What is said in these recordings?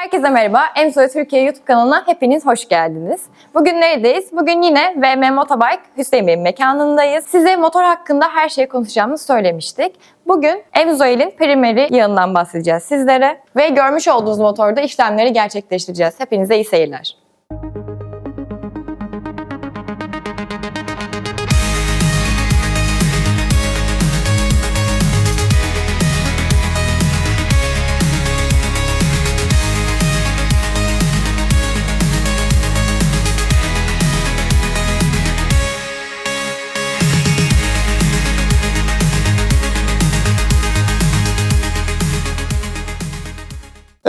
Herkese merhaba. Emsoy Türkiye YouTube kanalına hepiniz hoş geldiniz. Bugün neredeyiz? Bugün yine VM Motobike Hüseyin Bey'in mekanındayız. Size motor hakkında her şeyi konuşacağımızı söylemiştik. Bugün Emzoil'in primeri yağından bahsedeceğiz sizlere. Ve görmüş olduğunuz motorda işlemleri gerçekleştireceğiz. Hepinize iyi seyirler.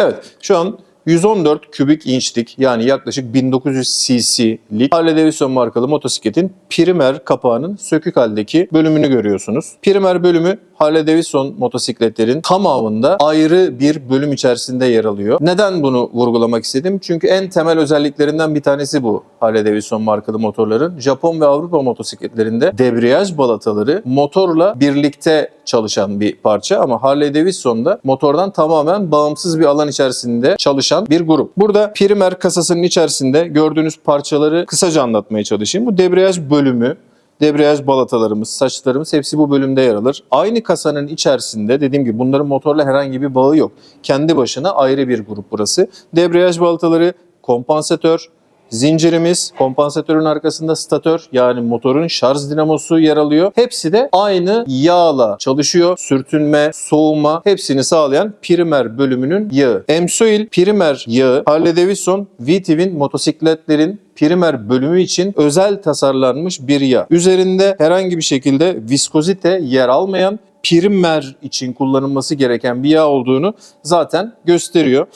Evet, şu an 114 kübik inçlik yani yaklaşık 1900 cc'lik Harley Davidson markalı motosikletin primer kapağının sökük haldeki bölümünü görüyorsunuz. Primer bölümü Harley Davidson motosikletlerin tamamında ayrı bir bölüm içerisinde yer alıyor. Neden bunu vurgulamak istedim? Çünkü en temel özelliklerinden bir tanesi bu Harley Davidson markalı motorların. Japon ve Avrupa motosikletlerinde debriyaj balataları motorla birlikte çalışan bir parça ama Harley Davidson'da motordan tamamen bağımsız bir alan içerisinde çalışan bir grup. Burada primer kasasının içerisinde gördüğünüz parçaları kısaca anlatmaya çalışayım. Bu debriyaj bölümü, debriyaj balatalarımız, saçlarımız hepsi bu bölümde yer alır. Aynı kasanın içerisinde dediğim gibi bunların motorla herhangi bir bağı yok. Kendi başına ayrı bir grup burası. Debriyaj balataları, kompansatör, Zincirimiz, kompansatörün arkasında statör yani motorun şarj dinamosu yer alıyor. Hepsi de aynı yağla çalışıyor. Sürtünme, soğuma hepsini sağlayan primer bölümünün yağı. Emsoil primer yağı Harley Davidson V-Twin motosikletlerin primer bölümü için özel tasarlanmış bir yağ. Üzerinde herhangi bir şekilde viskozite yer almayan primer için kullanılması gereken bir yağ olduğunu zaten gösteriyor.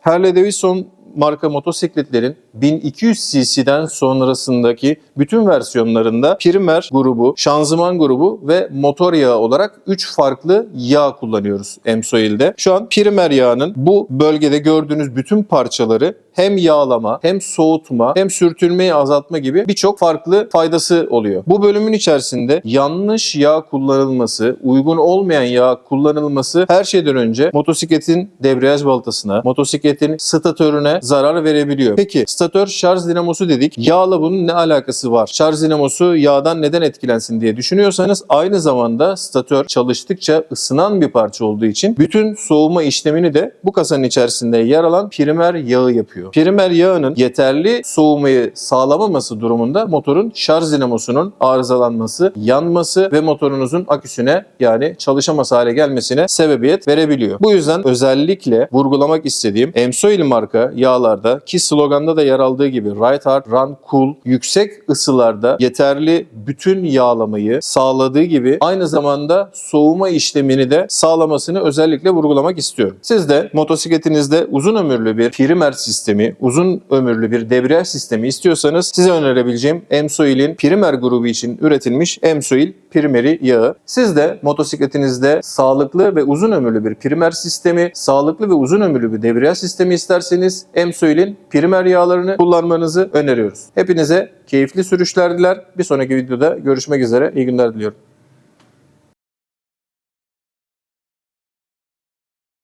Harley Davidson marka motosikletlerin 1200 cc'den sonrasındaki bütün versiyonlarında primer grubu, şanzıman grubu ve motor yağı olarak 3 farklı yağ kullanıyoruz Emsoil'de. Şu an primer yağının bu bölgede gördüğünüz bütün parçaları hem yağlama, hem soğutma, hem sürtünmeyi azaltma gibi birçok farklı faydası oluyor. Bu bölümün içerisinde yanlış yağ kullanılması, uygun olmayan yağ kullanılması her şeyden önce motosikletin debriyaj baltasına, motosikletin statörüne zarar verebiliyor. Peki statör şarj dinamosu dedik. Yağla bunun ne alakası var? Şarj dinamosu yağdan neden etkilensin diye düşünüyorsanız aynı zamanda statör çalıştıkça ısınan bir parça olduğu için bütün soğuma işlemini de bu kasanın içerisinde yer alan primer yağı yapıyor. Primer yağının yeterli soğumayı sağlamaması durumunda motorun şarj dinamosunun arızalanması, yanması ve motorunuzun aküsüne yani çalışamaz hale gelmesine sebebiyet verebiliyor. Bu yüzden özellikle vurgulamak istediğim Emsoil marka yağlarda ki sloganda da yer aldığı gibi Ride Hard, Run Cool yüksek ısılarda yeterli bütün yağlamayı sağladığı gibi aynı zamanda soğuma işlemini de sağlamasını özellikle vurgulamak istiyorum. Siz de motosikletinizde uzun ömürlü bir primer sistemi, uzun ömürlü bir debriyaj sistemi istiyorsanız size önerebileceğim Emsoil'in primer grubu için üretilmiş Emsoil primeri yağı. Siz de motosikletinizde sağlıklı ve uzun ömürlü bir primer sistemi, sağlıklı ve uzun ömürlü bir debriyaj sistemi isterseniz Emsoil'in primer yağlarını kullanmanızı öneriyoruz. Hepinize keyifli sürüşler diler. Bir sonraki videoda görüşmek üzere. İyi günler diliyorum.